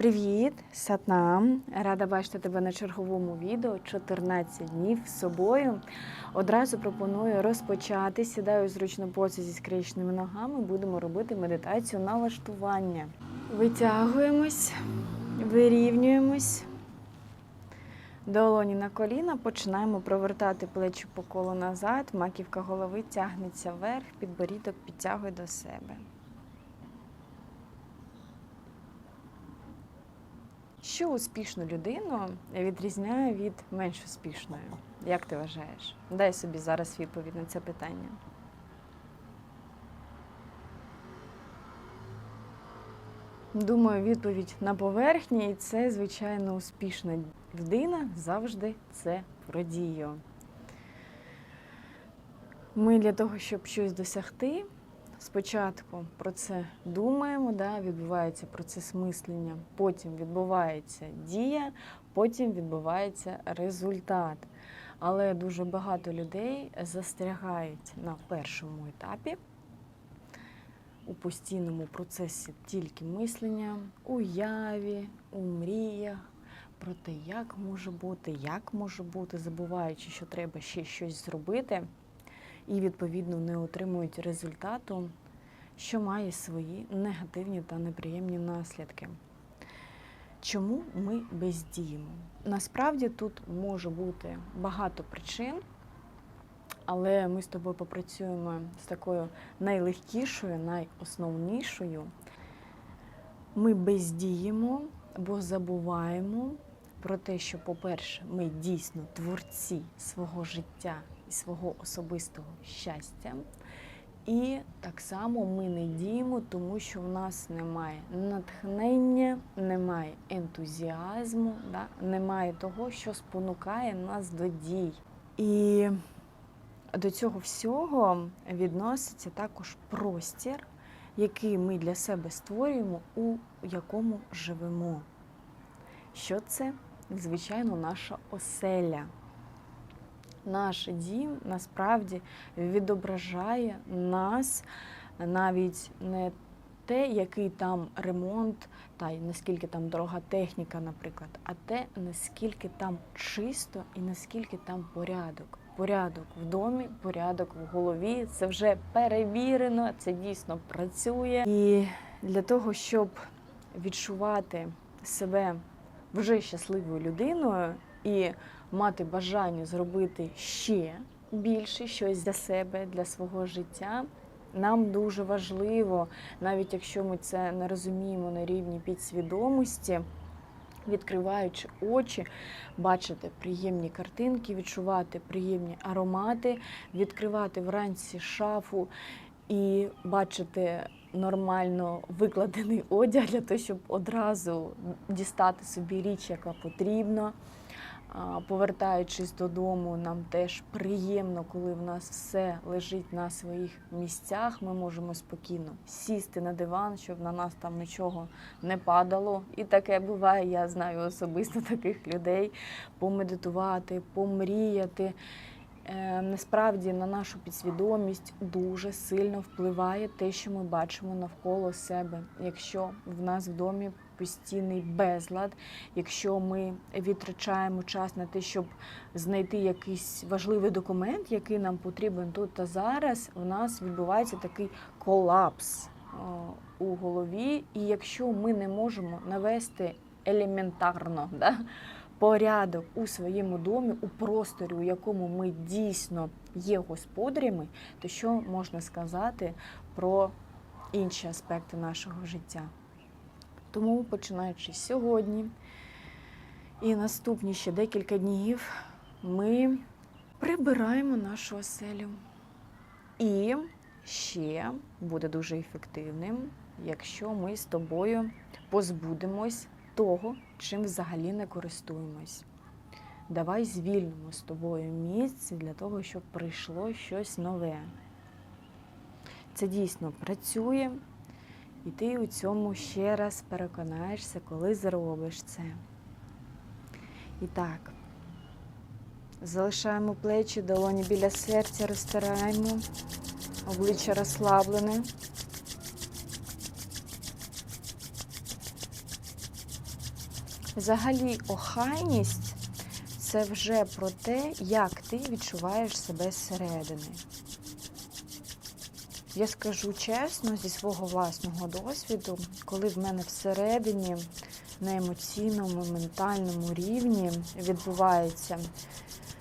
Привіт, Сатнам! Рада бачити тебе на черговому відео 14 днів з собою. Одразу пропоную розпочати. Сідаю у зручну позу зі скрещеними ногами. Будемо робити медитацію налаштування. Витягуємось, вирівнюємось. Долоні на коліна, починаємо провертати плечі по колу назад, маківка голови тягнеться вверх, підборідок підтягує до себе. Що успішну людину відрізняє від менш успішної? Як ти вважаєш? Дай собі зараз відповідь на це питання. Думаю, відповідь на поверхні, і це, звичайно, успішна людина завжди це про дію. Ми для того, щоб щось досягти, спочатку про це думаємо, да, відбувається процес мислення, потім відбувається дія, потім відбувається результат. Але дуже багато людей застрягають на першому етапі у постійному процесі тільки мислення, уяві, у мріях про те, як може бути, як може бути, забуваючи, що треба ще щось зробити, і відповідно не отримують результату, що має свої негативні та неприємні наслідки. Чому ми бездіємо? Насправді тут може бути багато причин, але ми з тобою попрацюємо з такою найлегкішою, найосновнішою. Ми бездіємо, бо забуваємо про те, що, по-перше, ми дійсно творці свого життя і свого особистого щастя. І так само ми не діємо, тому що в нас немає натхнення, немає ентузіазму, да? немає того, що спонукає нас до дій. І до цього всього відноситься також простір, який ми для себе створюємо, у якому живемо. Що це? Звичайно, наша оселя. Наш дім насправді відображає нас навіть не те, який там ремонт, та й наскільки там дорога техніка, наприклад, а те, наскільки там чисто і наскільки там порядок. Порядок в домі, порядок в голові. Це вже перевірено, це дійсно працює. І для того, щоб відчувати себе вже щасливою людиною і мати бажання зробити ще більше щось для себе, для свого життя. Нам дуже важливо, навіть якщо ми це не розуміємо на рівні підсвідомості, відкриваючи очі, бачити приємні картинки, відчувати приємні аромати, відкривати вранці шафу і бачити нормально викладений одяг для того, щоб одразу дістати собі річ, яка потрібна. Повертаючись додому, нам теж приємно, коли в нас все лежить на своїх місцях. Ми можемо спокійно сісти на диван, щоб на нас там нічого не падало. І таке буває. Я знаю особисто таких людей. Помедитувати, помріяти. Е, Насправді на нашу підсвідомість дуже сильно впливає те, що ми бачимо навколо себе. Якщо в нас в домі постійний безлад, якщо ми відтрачаємо час на те, щоб знайти якийсь важливий документ, який нам потрібен тут та зараз, у нас відбувається такий колапс у голові. І якщо ми не можемо навести елементарно, да, порядок у своєму домі, у просторі, у якому ми дійсно є господарями, то що можна сказати про інші аспекти нашого життя? Тому, починаючи сьогодні і наступні ще декілька днів, ми прибираємо нашу оселю. І ще буде дуже ефективним, якщо ми з тобою позбудемось того, чим взагалі не користуємось. Давай звільнимо з тобою місце для того, щоб прийшло щось нове. Це дійсно працює, і ти у цьому ще раз переконаєшся, коли зробиш це. І так, залишаємо плечі, долоні біля серця, розтираємо, обличчя розслаблене. Взагалі, охайність це вже про те, як ти відчуваєш себе зсередини. Я скажу чесно, зі свого власного досвіду, коли в мене всередині на емоційному, ментальному рівні відбуваються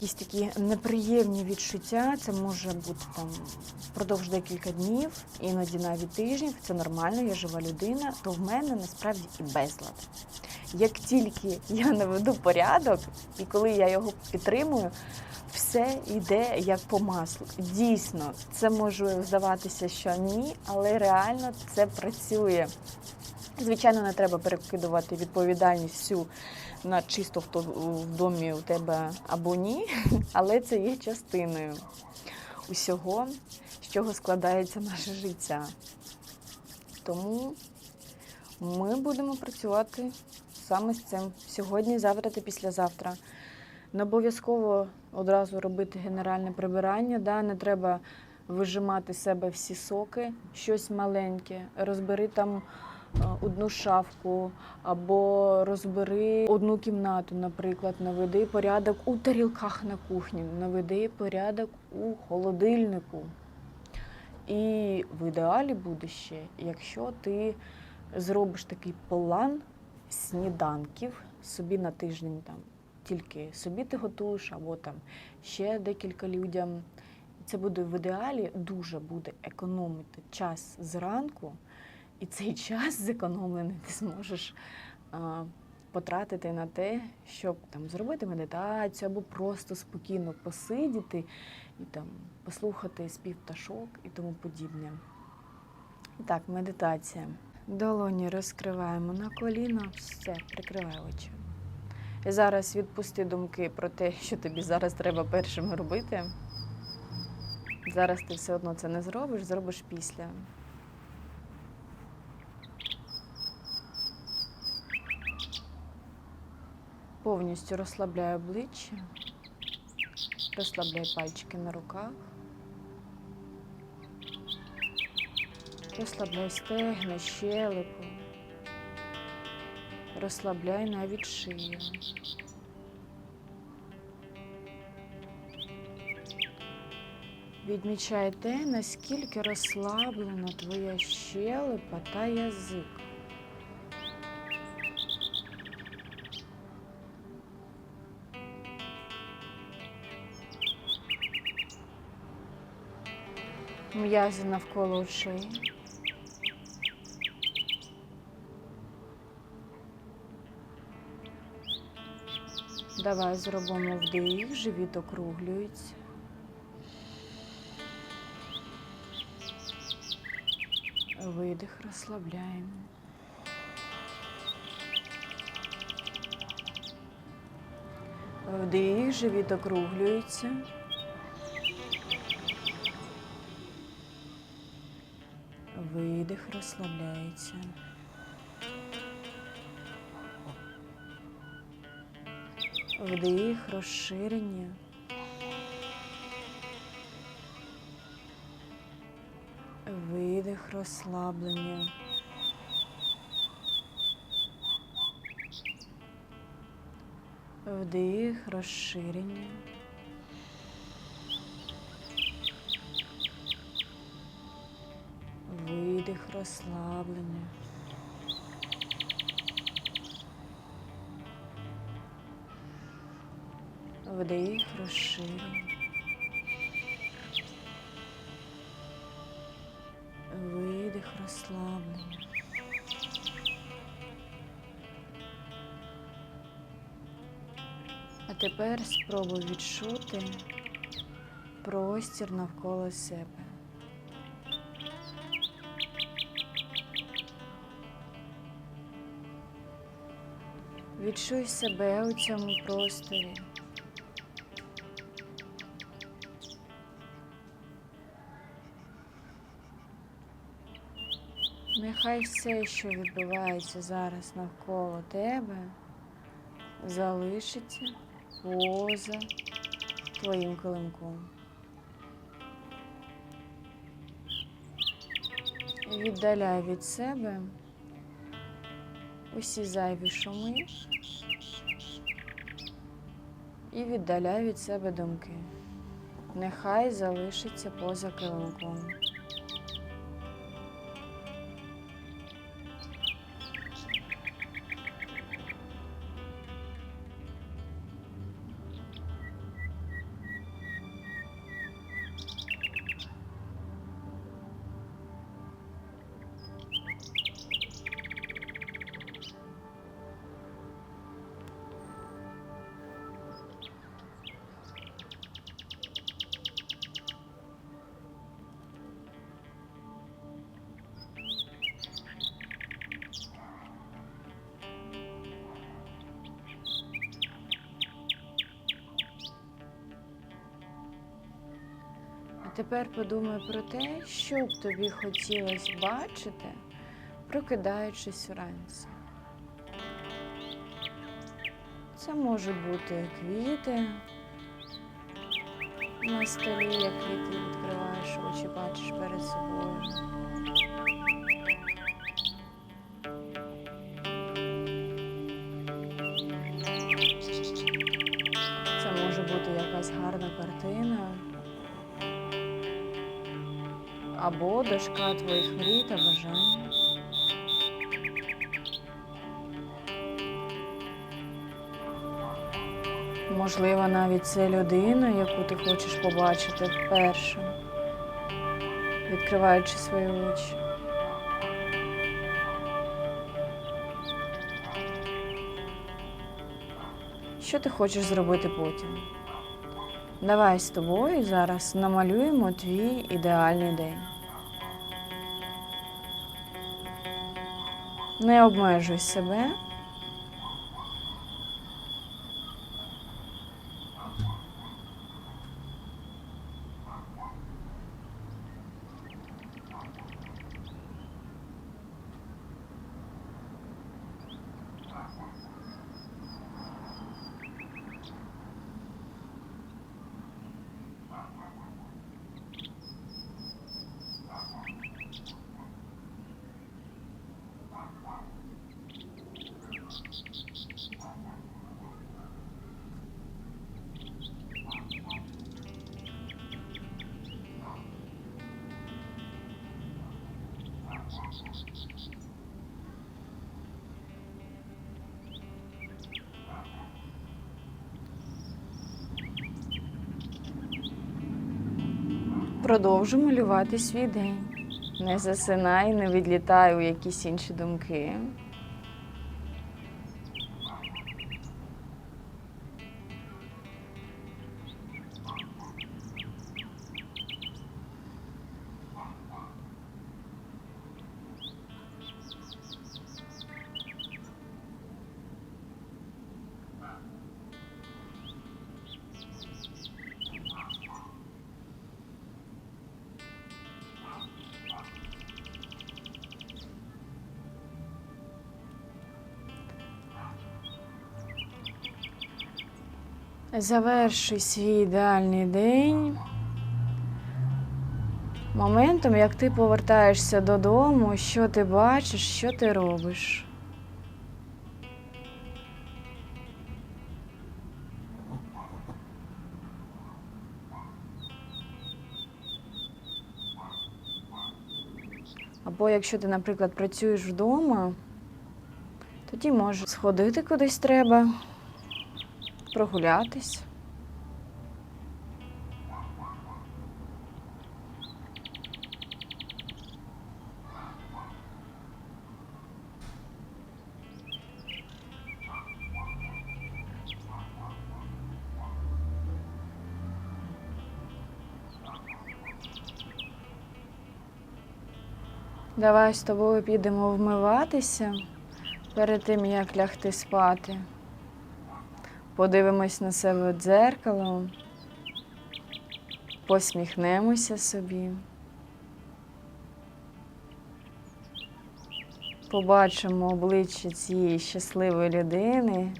якісь такі неприємні відчуття, це може бути там впродовж декілька днів, іноді навіть тижнів, це нормально, я жива людина, то в мене насправді і безлад. Як тільки я наведу порядок, і коли я його підтримую, все йде як по маслу. Дійсно, це може здаватися, що ні, але реально це працює. Звичайно, не треба перекидувати відповідальність всю на чисто хто в домі у тебе або ні, але це є частиною усього, з чого складається наше життя. Тому ми будемо працювати саме з цим сьогодні, завтра та післязавтра. Не обов'язково одразу робити генеральне прибирання, да? не треба вижимати з себе всі соки, щось маленьке. Розбери там е, одну шафку або розбери одну кімнату, наприклад, наведи порядок у тарілках на кухні, наведи порядок у холодильнику. І в ідеалі буде ще, якщо ти зробиш такий план сніданків собі на тиждень там тільки собі ти готуєш, або там ще декілька людям. Це буде в ідеалі дуже буде економити час зранку, і цей час зекономлений ти зможеш а, потратити на те, щоб там зробити медитацію або просто спокійно посидіти і там послухати спів пташок і тому подібне. І так, медитація. Долоні розкриваємо на коліна, все, прикривай очі. Зараз відпусти думки про те, що тобі зараз треба першим робити. Зараз ти все одно це не зробиш, зробиш після. Повністю розслабляй обличчя, розслабляй пальчики на руках, розслабляй стегна, щелепу. Розслабляй навіть шию. Відмічай те, наскільки розслаблена твоя щелепа та язик. М'язи навколо очей. Давай зробимо вдих, живіт округлюється. Видих, розслабляємо. Вдих, живіт округлюється. Видих, розслабляється. Вдих, розширення. Видих, розслаблення. Вдих, розширення. Видих, розслаблення. Вдих, розширення. Видих, розслаблення. А тепер спробуй відчути простір навколо себе. Відчуй себе у цьому просторі. Нехай все, що відбувається зараз навколо тебе, залишиться поза твоїм килимком. Віддаляй від себе усі зайві шуми і віддаляй від себе думки. Нехай залишиться поза килимком. Тепер подумай про те, що б тобі хотілося бачити, прокидаючись вранці. Це можуть бути квіти на столі, які ти відкриваєш очі, бачиш перед собою. Це може бути якась гарна картина. Або дошка твоїх мрій та бажань. Можливо, навіть це людина, яку ти хочеш побачити вперше, відкриваючи свої очі. Що ти хочеш зробити потім? Давай з тобою зараз намалюємо твій ідеальний день. Не обмежуй себе. Продовжуй малювати свій день. Не засинай, не відлітай у якісь інші думки. Завершуй свій ідеальний день. Моментом, як ти повертаєшся додому, що ти бачиш, що ти робиш. Або якщо ти, наприклад, працюєш вдома, тоді можеш сходити кудись треба, прогулятись. Давай з тобою підемо вмиватися перед тим, як лягти спати. Подивимось на себе дзеркало, посміхнемося собі. Побачимо обличчя цієї щасливої людини,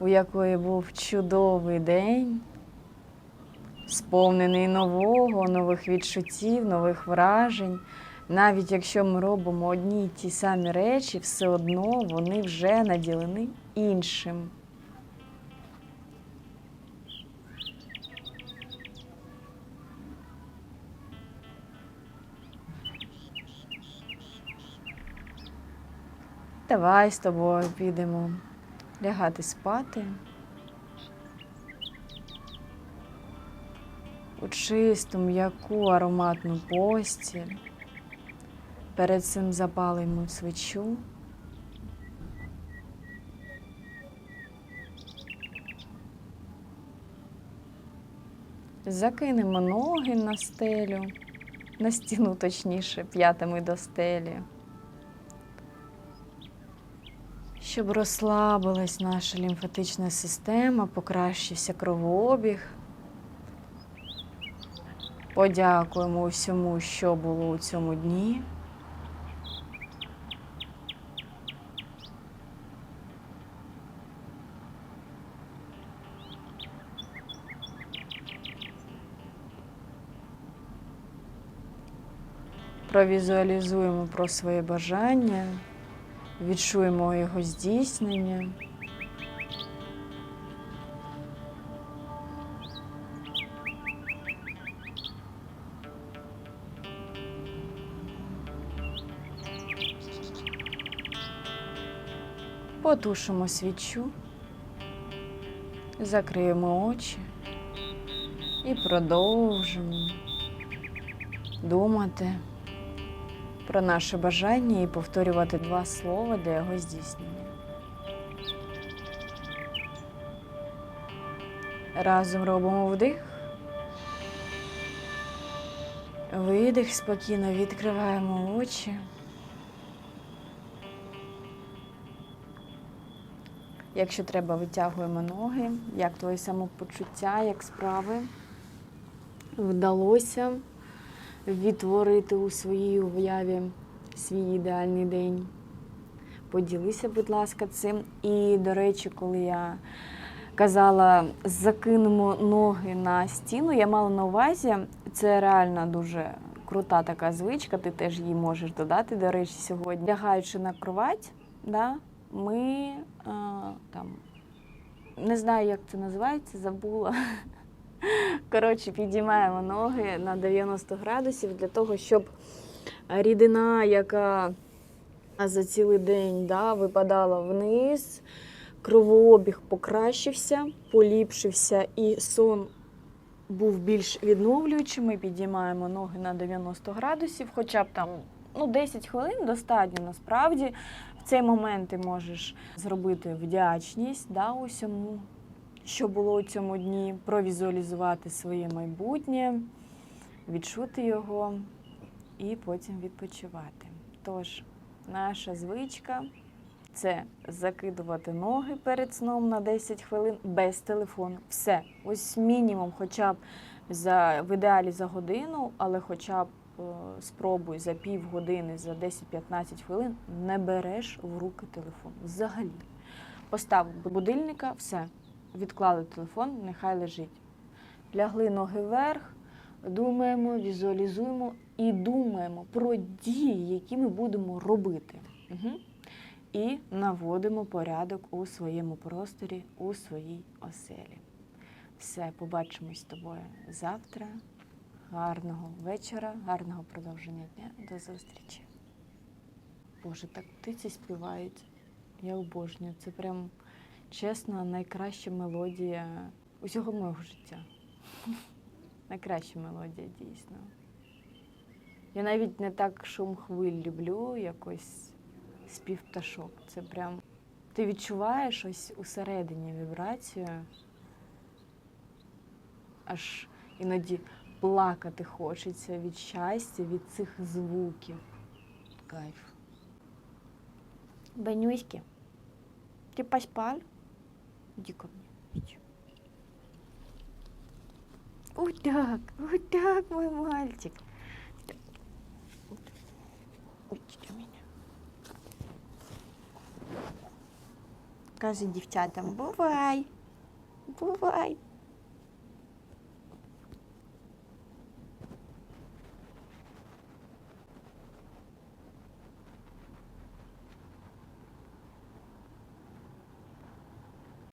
у якої був чудовий день, сповнений нового, нових відчуттів, нових вражень, Навіть якщо ми робимо одні й ті самі речі, все одно вони вже наділені іншим. Давай з тобою підемо лягати спати. У чисту, м'яку ароматну постіль. Перед цим запалимо свічу. Закинемо ноги на стелю, на стіну, точніше, п'ятами до стелі. Щоб розслабилась наша лімфатична система, покращився кровообіг. Подякуємо усьому, що було у цьому дні. Провізуалізуємо про своє бажання, відчуємо його здійснення. Потушимо свічу, закриємо очі і продовжимо думати про наше бажання і повторювати два слова для його здійснення. Разом робимо вдих. Видих, спокійно відкриваємо очі. Якщо треба, витягуємо ноги. Як твоє самопочуття, як справи? Вдалося відтворити у своїй уяві свій ідеальний день. Поділися, будь ласка, цим. І, до речі, коли я казала, закинемо ноги на стіну, я мала на увазі, це реально дуже крута така звичка, ти теж її можеш додати, до речі, сьогодні. Лягаючи на кровать, да, ми а, там, не знаю, як це називається, забула. Коротше, підіймаємо ноги на 90 градусів для того, щоб рідина, яка за цілий день да, випадала вниз, кровообіг покращився, поліпшився і сон був більш відновлюючим. Ми підіймаємо ноги на 90 градусів, хоча б там ну, 10 хвилин достатньо насправді. В цей момент ти можеш зробити вдячність да, усьому що було у цьому дні, провізуалізувати своє майбутнє, відчути його і потім відпочивати. Тож, наша звичка це закидувати ноги перед сном на 10 хвилин без телефону. Все. Ось мінімум, хоча б за в ідеалі за годину, але хоча б е, спробуй за півгодини, за 10-15 хвилин не береш в руки телефон. Взагалі. Постав будильника, все відклали телефон, нехай лежить. Лягли ноги вверх, думаємо, візуалізуємо і думаємо про дії, які ми будемо робити. Угу. І наводимо порядок у своєму просторі, у своїй оселі. Все, побачимось з тобою завтра. Гарного вечора, гарного продовження дня. До зустрічі. Боже, так птиці співають. Я обожнюю. Це прям чесно, найкраща мелодія усього мого життя. Найкраща мелодія, дійсно. Я навіть не так шум хвиль люблю, якось спів пташок. Це прям. Ти відчуваєш ось усередині вібрацію, аж іноді плакати хочеться від щастя, від цих звуків. Кайф. Бенюськи, ти поспал? Иди ко мне. Иди. Вот так, вот так, мой мальчик. Вот. До меня. Кажи дівчатам, бувай, бувай.